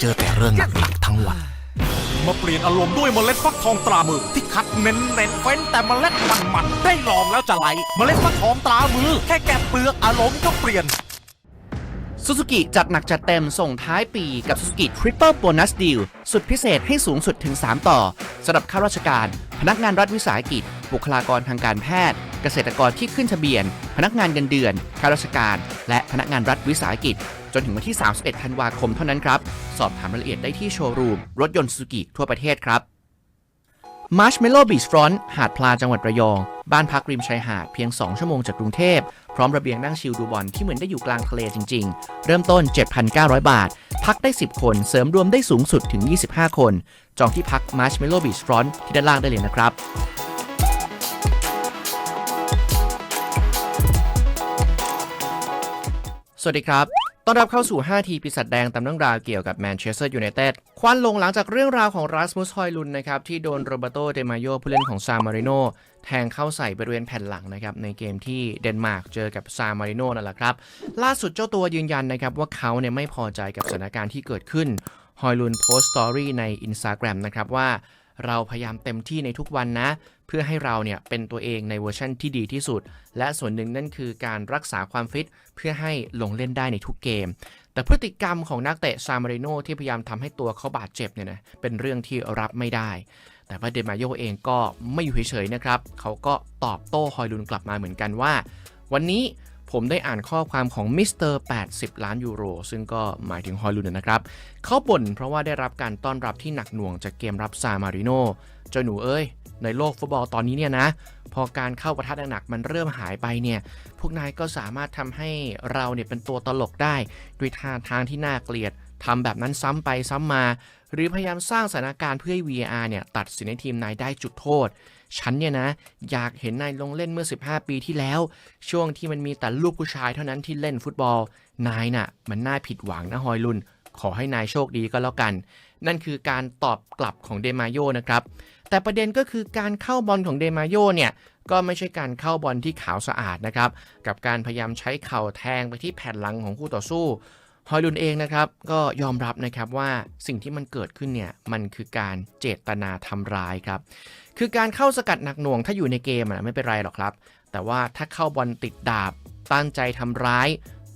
เจอแต่เรื่องหนักๆทั้งวัน มาเปลี่ยนอารมณ์ด้วยเมล็ดฟักทองตรามือ ที่คัดเน้นเน้นๆเฟ้นแต่เมล็ดมันมันๆได้ลองแล้วจะไหลเมล็ดฟักทองตรามือ แค่แกะเปลือกอารมณ์ก็เปลี่ยน ซูซูกิจัดหนักจัดเต็มส่งท้ายปีกับ Suzuki Triple Bonus Deal สุดพิเศษให้สูงสุดถึง 3 ต่อสำหรับข้าราชการ พนักงานรัฐวิสาหกิจ บุคลากรทางการแพทย์ เกษตรกรที่ขึ้นทะเบียน พนักงานเงินเดือนข้าราชการ และพนักงานรัฐวิสาหกิจ จนถึงวันที่ 31 ธันวาคมเท่านั้นครับ สอบถามรายละเอียดได้ที่โชว์รูม รถยนต์ซูกิทั่วประเทศครับ Marshmallow Beach Front หาดพลาจังหวัดระยอง บ้านพักริมชายหาดเพียง 2 ชั่วโมงจากกรุงเทพ พร้อมระเบียงนั่งชิลดูบอลที่เหมือนได้อยู่กลางทะเลจริง ๆ เริ่มต้น 7,900 บาท พักได้ 10 คนเสริมรวมได้สูงสุดถึง 25 คน จองที่พัก Marshmallow Beach Front ที่ด้านล่างได้เลยนะครับสวัสดีครับ ต้อนรับเข้าสู่ 5 ทีปีศาจแดงตามเรื่องราวเกี่ยวกับแมนเชสเตอร์ยูไนเต็ดควันลงหลังจากเรื่องราวของรัสมุสฮอยลุนนะครับที่โดนโรเบโตเดมาโยผู้เล่นของซามาริโนแทงเข้าใส่บริเวณแผ่นหลังนะครับในเกมที่เดนมาร์กเจอกับซามาริโนนั่นแหละครับ ล่าสุดเจ้าตัวยืนยันนะครับว่าเขาเนี่ยไม่พอใจกับสถานการณ์ที่เกิดขึ้นฮอยลุนโพสต์สตอรี่ใน Instagram นะครับว่า เราพยายามเต็มที่ในทุกวันนะ เพื่อให้เราเนี่ยเป็นตัวเองในเวอร์ชั่นที่ดีที่สุด และส่วนหนึ่งนั่นคือการรักษาความฟิตเพื่อให้ลงเล่นได้ในทุกเกม แต่พฤติกรรมของนักเตะซามาริโนที่พยายามทำให้ตัวเขาบาดเจ็บเนี่ยนะเป็นเรื่องที่รับไม่ได้ แต่ว่าเดมาโยเองก็ไม่อยู่เฉยๆนะครับเขาก็ตอบโต้ฮอยลุนกลับมาเหมือนกันว่า วันนี้ ผมได้อ่านข้อความของมิสเตอร์80 ล้านยูโร ซึ่งก็หมายถึงฮอยลุนนะครับ เขาบ่นเพราะว่าได้รับการต้อนรับที่หนักหน่วงจากเกมรับซามาริโนเจ้าหนูเอ้ย ในโลกฟุตบอลตอนนี้เนี่ยนะ พอการเข้าประทัดหนักๆมันเริ่มหายไปเนี่ย พวกนายก็สามารถทำให้เราเนี่ยเป็นตัวตลกได้ ด้วยท่าทางที่น่าเกลียดทำแบบนั้นซ้ำไปซ้ำมา หรือพยายามสร้างสถานการณ์เพื่อให้ VR เนี่ยตัดสินให้ทีมนายได้จุดโทษ ฉันเนี่ยนะ อยากเห็นนายลงเล่นเมื่อ 15 ปีที่แล้ว ช่วงที่มันมีแต่ลูกผู้ชายเท่านั้นที่เล่นฟุตบอล นายน่ะ มันน่าผิดหวังนะฮอยลุน ขอให้นายโชคดีก็แล้วกัน นั่นคือการตอบกลับของเดมาโยนะครับ แต่ประเด็นก็คือการเข้าบอลของเดมาโยเนี่ยก็ไม่ใช่การเข้าบอลที่ขาวสะอาดนะครับ กับการพยายามใช้เข่าแทงไปที่แผ่นหลังของคู่ต่อสู้ ฮอยลุนเองนะครับก็ยอมรับนะครับว่าสิ่งที่มันเกิดขึ้นเนี่ยมันคือการเจตนาทำร้ายครับ คือการเข้าสกัดหนักหน่วงถ้าอยู่ในเกมอะไม่เป็นไรหรอกครับ แต่ว่าถ้าเข้าบอลติดดาบตั้งใจทำร้าย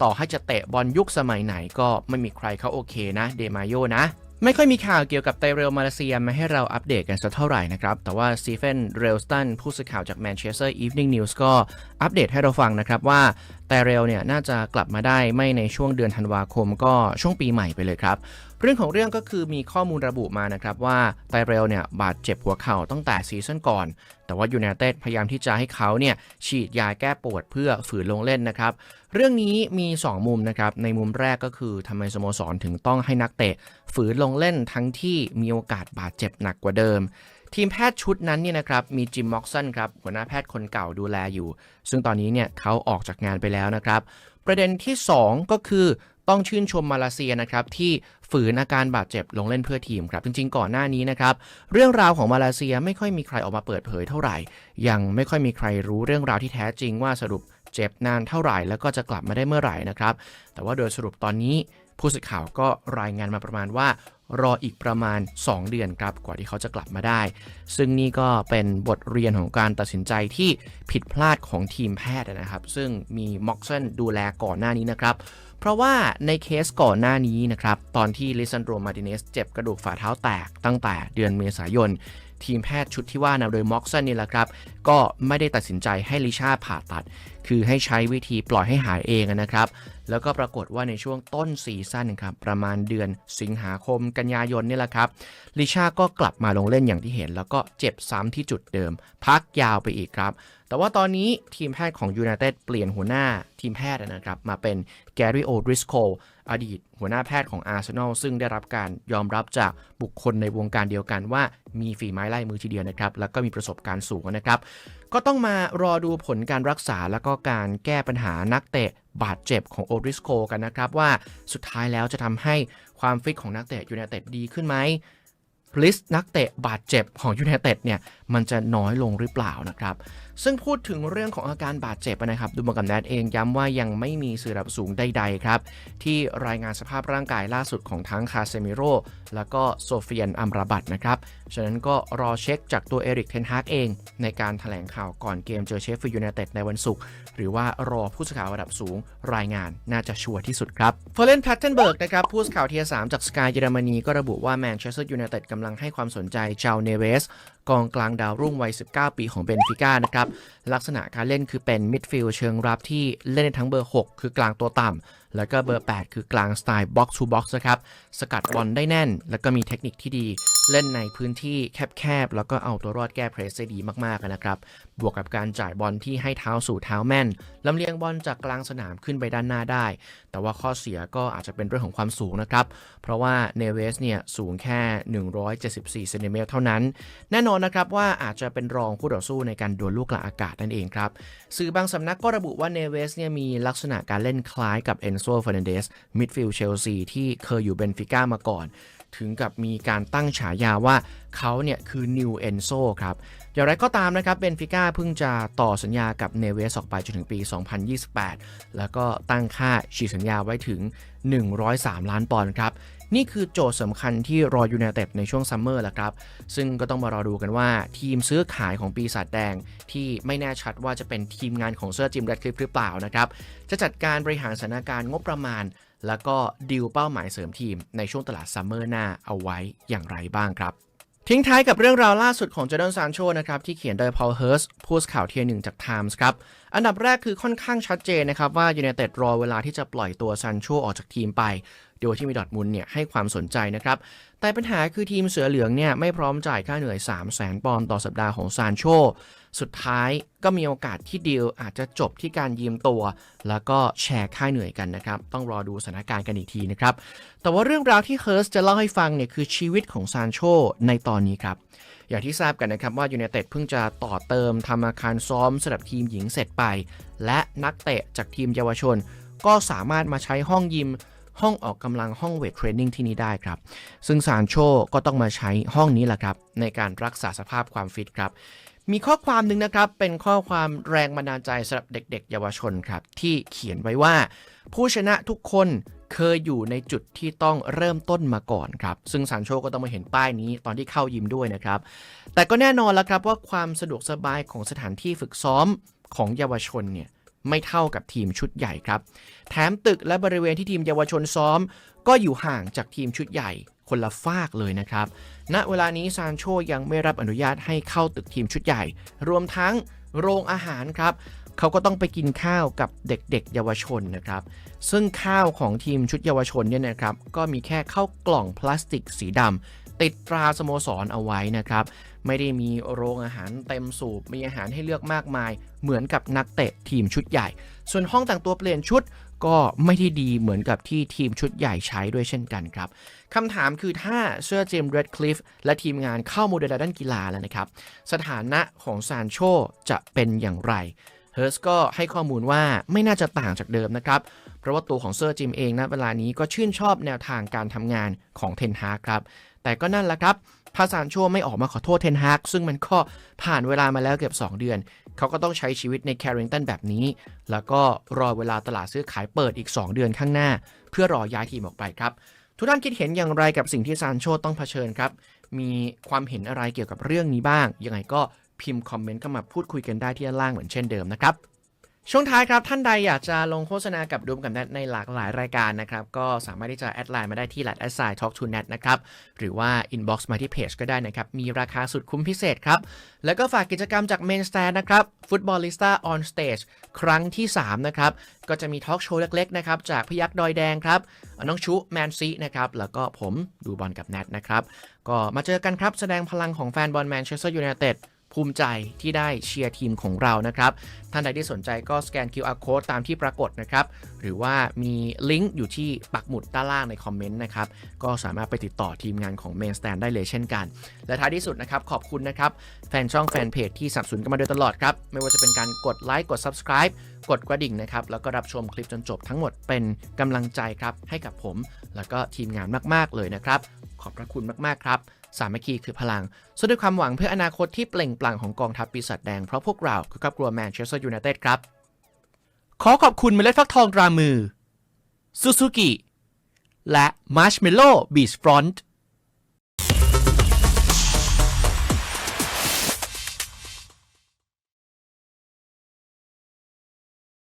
ต่อให้จะเตะบอลยุคสมัยไหนก็ไม่มีใครเขาโอเคนะเดมาโยนะไม่ค่อยมีข่าวเกี่ยวกับไตเรลมาเลเซียมาให้เราอัปเดตกันสักเท่าไหร่นะครับ แต่ว่าสตีเฟนเรลสตันผู้สื่อข่าวจาก Manchester Evening News ก็อัปเดตให้เราฟังนะครับว่าไต่เรลเนี่ยน่าจะกลับมาได้ไม่ในช่วงเดือนธันวาคมก็ช่วงปีใหม่ไปเลยครับ เรื่องของเรื่องก็คือมีข้อมูลระบุมานะครับว่าไตเรลเนี่ยบาดเจ็บหัวเข่าตั้งแต่ซีซั่นก่อน แต่ว่ายูไนเต็ดพยายามที่จะให้เขาเนี่ยฉีดยาแก้ปวดเพื่อฝืนลงเล่นนะครับ เรื่องนี้มี 2 มุมนะครับ ในมุมแรกก็คือทำไมสโมสรถึงต้องให้นักเตะฝืนลงเล่นทั้งที่มีโอกาสบาดเจ็บหนักกว่าเดิม ทีมแพทย์ชุดนั้นเนี่ยนะครับมีจิมม็อกสันครับหัวหน้าแพทย์คนเก่าดูแลอยู่ ซึ่งตอนนี้เนี่ยเขาออกจากงานไปแล้วนะครับ ประเด็นที่ 2 ก็คือต้องชื่นชมมาเลเซียนะครับที่ฝืนอาการบาดเจ็บลงเล่นเพื่อทีมครับ จริงๆ ก่อนหน้านี้นะครับเรื่องราวของมาเลเซียไม่ค่อยมีใครออกมาเปิดเผยเท่าไหร่ ยังไม่ค่อยมีใครรู้เรื่องราวที่แท้จริงว่าสรุปเจ็บนานเท่าไหร่ แล้วก็จะกลับมาได้เมื่อไหร่นะครับแต่ว่าโดยสรุปตอนนี้ ผู้สื่อข่าวก็รายงานมาประมาณว่า รออีกประมาณ 2 เดือนครับกว่าที่เขาจะกลับมาได้ ซึ่งนี่ก็เป็นบทเรียนของการตัดสินใจที่ผิดพลาดของทีมแพทย์นะครับ ซึ่งมีม็อกเซนดูแลก่อนหน้านี้นะครับเพราะว่าในเคสก่อนหน้านี้นะครับ ตอนที่ลิซันโดมาร์ติเนสเจ็บกระดูกฝ่าเท้าแตกตั้งแต่เดือนเมษายน ทีมแพทย์ชุดที่ว่านำโดยม็อกเซนนี่แหละครับ ก็ไม่ได้ตัดสินใจให้ลิชาผ่าตัด คือให้ใช้วิธีปล่อยให้หายเองนะครับ แล้วก็ปรากฏว่าในช่วงต้นซีซั่นครับประมาณเดือนสิงหาคมกันยายนนี่แหละครับลิชาก็กลับมาลงเล่นอย่างที่เห็น แล้วก็เจ็บซ้ำที่จุดเดิม พักยาวไปอีกครับ แต่ว่าตอนนี้ทีมแพทย์ของยูไนเต็ดเปลี่ยนหัวหน้าทีมแพทย์นะครับ มาเป็นแกรี่โอดริสโคอดีต หัวหน้าแพทย์ของอาร์เซนอลซึ่งได้รับการยอมรับจากบุคคลในวงการเดียวกันว่ามีฝีไม้ลายมือทีเดียวนะครับ แล้วก็มีประสบการณ์สูงนะครับ ก็ต้องมารอดูผลการรักษาแล้วก็การแก้ปัญหานักเตะบาดเจ็บของโอดริสโคกันนะครับ ว่าสุดท้ายแล้วจะทำให้ความฟิตของนักเตะยูไนเต็ดดีขึ้นไหมลิสต์นักเตะบาดเจ็บของยู n นเต็ดเนี่ยมันจะน้อยลงหรือเปล่านะครับ ซึ่งพูดถึงเรื่องของอาการบาดเจ็บนะครับ ดูมากับแนทเองย้ำว่ายังไม่มีสื่อระดับสูงใดๆครับ ที่รายงานสภาพร่างกายล่าสุดของทั้งคาเซมิโรแล้วก็โซเฟียนอัมราบัตนะครับ ฉะนั้นก็รอเช็คจากตัวเอริกเทนฮากเอง ในการถแถลงข่าวก่อนเกมเจอเชฟฟิลด์ยูไนเต็ดในวันศุกร์หรือว่ารอผู้สื่อข่าวระดับสูงรายงานน่าจะชัวร์ที่สุดครับเฟรเรนแพตเทนเบิร์กนะครับผู้สื่อข่าวเทียสามจากสกายเยอรมนีก็ระบุว่าแมนเชสเตอร์ยูไนเต็ดกำลังให้ความสนใจชาวเนเวส กองกลางดาวรุ่งวัย 19 ปีของเบนฟิก้านะครับ ลักษณะการเล่นคือเป็นมิดฟิลด์เชิงรับที่เล่นในทั้งเบอร์ 6 คือกลางตัวต่ำ แล้วก็เบอร์ 8 คือกลางสไตล์บ็อกซ์ทูบ็อกซ์นะครับ สกัดบอลได้แน่น แล้วก็มีเทคนิคที่ดี เล่นในพื้นที่แคบๆ แล้วก็เอาตัวรอดแก้เพรสได้ดีมากๆนะครับ บวกกับการจ่ายบอลที่ให้เท้าสู่เท้าแม่นลำเลียงบอลจากกลางสนามขึ้นไปด้านหน้าได้ แต่ว่าข้อเสียก็อาจจะเป็นเรื่องของความสูงนะครับ เพราะว่าเนเวสเนี่ยสูงแค่ 174เซนติเมตรเท่านั้น แน่นอนนะครับว่าอาจจะเป็นรองคู่ต่อสู้ในการดวลลูกกลางอากาศนั่นเองครับ สื่อบางสำนักก็ระบุว่าเนเวสเนี่ยมีลักษณะการเล่นคล้ายกับเอนโซเฟอร์นันเดสมิดฟิลด์เชลซีที่เคยอยู่เบนฟิก้ามาก่อน ถึงกับมีการตั้งฉายาว่าเขาเนี่ยคือนิวเอนโซครับอย่างไรก็ตามนะครับเบนฟิก้าเพิ่งจะต่อสัญญากับเนเวสออกไปจนถึงปี 2028 แล้วก็ตั้งค่าฉีกสัญญาไว้ถึง 103 ล้านปอนด์ครับ นี่คือโจทย์สำคัญที่รอยู n นเต็ดในช่วงซัมเมอร์แหละครับ ซึ่งก็ต้องมารอดูกันว่าทีมซื้อขายของปีศาจแดง ที่ไม่แน่ชัดว่าจะเป็นทีมงานของเซอร์จิมแรดคลิฟหรือเปล่านะครับ จะจัดการบริหารสถานการณ์งบประมาณ แล้วก็ดีลเป้าหมายเสริมทีมในช่วงตลาดซัมเมอร์หน้าเอาไว้อย่างไรบ้างครับทิ้งท้ายกับเรื่องราวล่าสุดของเจดอนซานโชนะครับที่เขียนโดยพอลเฮิร์สผู้สื่อข่าวเทียหนึ่งจาก Times ครับ อันดับแรกคือค่อนข้างชัดเจนนะครับว่ายู n นเต็ดรอเวลาที่จะปล่อยตัวซานโชออกจากทีมไป โดยที่มีดอทมุนเนี่ยให้ความสนใจนะครับ แต่ปัญหาคือทีมเสือเหลืองเนี่ยไม่พร้อมจ่ายค่าเหนื่อย 3 0 0 0 0 0ปอนด์ต่อสัปดาห์ของซานโช สุดท้ายก็มีโอกาสที่ดีลอาจจะจบที่การยืมตัว แล้วก็แชร์ค่าเหนื่อยกันนะครับ ต้องรอดูสถานการณ์กันอีกทีนะครับ แต่ว่าเรื่องราวที่เฮิร์สจะเล่าให้ฟังเนี่ยคือชีวิตของซานโชในตอนนี้ครับอย่างที่ทราบกันนะครับว่ายู n นเต็ดเพิ่งจะต่อเติมทำอาคารซ้อมสำหรับทีมหญิงเสร็จไป และนักเตะจากทีมเยาวชน ก็สามารถมาใช้ห้องยิม ห้องออกกำลังห้องเวทเทรนนิ่งที่นี่ได้ครับ ซึ่งซานโชก็ต้องมาใช้ห้องนี้แหละครับ ในการรักษาสภาพความฟิตครับ มีข้อความหนึ่งนะครับ เป็นข้อความแรงบันดาลใจสำหรับเด็ก ๆ เยาวชนครับ ที่เขียนไว้ว่า ผู้ชนะทุกคนเคยอยู่ในจุดที่ต้องเริ่มต้นมาก่อนครับ ซึ่งซานโชก็ต้องมาเห็นป้ายนี้ตอนที่เข้ายิมด้วยนะครับ แต่ก็แน่นอนแล้วครับว่าความสะดวกสบายของสถานที่ฝึกซ้อมของเยาวชนเนี่ย ไม่เท่ากับทีมชุดใหญ่ครับ แถมตึกและบริเวณที่ทีมเยาวชนซ้อม ก็อยู่ห่างจากทีมชุดใหญ่คนละฟากเลยนะครับ ณ เวลานี้ซานโชยังไม่รับอนุญาตให้เข้าตึกทีมชุดใหญ่ รวมทั้งโรงอาหารครับ เขาก็ต้องไปกินข้าวกับเด็กๆ เยาวชนนะครับ ซึ่งข้าวของทีมชุดเยาวชนเนี่ยนะครับ ก็มีแค่ข้าวกล่องพลาสติกสีดำติดตราสโมสรเอาไว้นะครับ ไม่ได้มีโรงอาหารเต็มสูบ มีอาหารให้เลือกมากมาย เหมือนกับนักเตะทีมชุดใหญ่ ส่วนห้องแต่งตัวเปลี่ยนชุดก็ไม่ได้ดีเหมือนกับที่ทีมชุดใหญ่ใช้ด้วยเช่นกันครับคำถามคือถ้าเซอร์เจมส์เรดคลิฟและทีมงานเข้าโมเดลด้านกีฬาแล้วนะครับ สถานะของซานโชจะเป็นอย่างไรเฮิร์สก็ให้ข้อมูลว่าไม่น่าจะต่างจากเดิมนะครับ เพราะว่าตัวของเซอร์จิมเองนะเวลานี้ก็ชื่นชอบแนวทางการทำงานของเทนฮาครับ แต่ก็นั่นแหละครับ ถ้าซานโชไม่ออกมาขอโทษเทนฮากซึ่งมันก็ผ่านเวลามาแล้วเกือบ2 เดือน เขาก็ต้องใช้ชีวิตในแคริงตันแบบนี้ แล้วก็รอเวลาตลาดซื้อขายเปิดอีก 2 เดือนข้างหน้า เพื่อรอย้ายทีมออกไปครับ ทุกท่านคิดเห็นอย่างไรกับสิ่งที่ซานโชต้องเผชิญครับ มีความเห็นอะไรเกี่ยวกับเรื่องนี้บ้าง ยังไงก็พิมพ์คอมเมนต์เข้ามาพูดคุยกันได้ที่ด้านล่างเหมือนเช่นเดิมนะครับ ช่วงท้ายครับ ท่านใดอยากจะลงโฆษณากับดูมกับแนทในหลากหลายรายการนะครับ ก็สามารถที่จะแอดไลน์มาได้ที่แลดแอดไซน์ talk to net นะครับ หรือว่า inbox มาที่เพจก็ได้นะครับ มีราคาสุดคุ้มพิเศษครับ แล้วก็ฝากกิจกรรมจาก Main Stand นะครับ Footballista on Stage ครั้งที่ 3 นะครับ ก็จะมีทอล์กโชว์เล็กๆนะครับ จากพยักดอยแดงครับ น้องชุแมนซีนะครับ แล้วก็ผมดูบอลกับแนทนะครับ ก็มาเจอกันครับแสดงพลังของแฟนบอลแมนเชสเตอร์ยูไนเต็ด ภูมิใจที่ได้เชียร์ทีมของเรานะครับ ท่านใดที่สนใจก็สแกน QR code ตามที่ปรากฏนะครับ หรือว่ามีลิงก์อยู่ที่ปักหมุดด้านล่างในคอมเมนต์นะครับ ก็สามารถไปติดต่อทีมงานของ Main Stand ได้เลยเช่นกัน และท้ายที่สุดนะครับ ขอบคุณนะครับ แฟนช่องแฟนเพจที่สนับสนุนกันมาโดยตลอดครับ ไม่ว่าจะเป็นการกดไลค์กด Subscribe กดกระดิ่งนะครับ แล้วก็รับชมคลิปจนจบทั้งหมดเป็นกำลังใจครับให้กับผม แล้วก็ทีมงานมาก ๆ เลยนะครับ ขอบพระคุณมาก ๆ ครับ สามัคคีคือพลังสู้ด้วยความหวังเพื่ออนาคตที่เปล่งปลั่งของกองทัพปีศาจแดง เพราะพวกเราคือครอบครัวแมนเชสเตอร์ยูไนเต็ดครับ ขอขอบคุณเมล็ดฟักทองตรามือซูซูกิและมาร์ชเมลโล่บีชฟรอนต์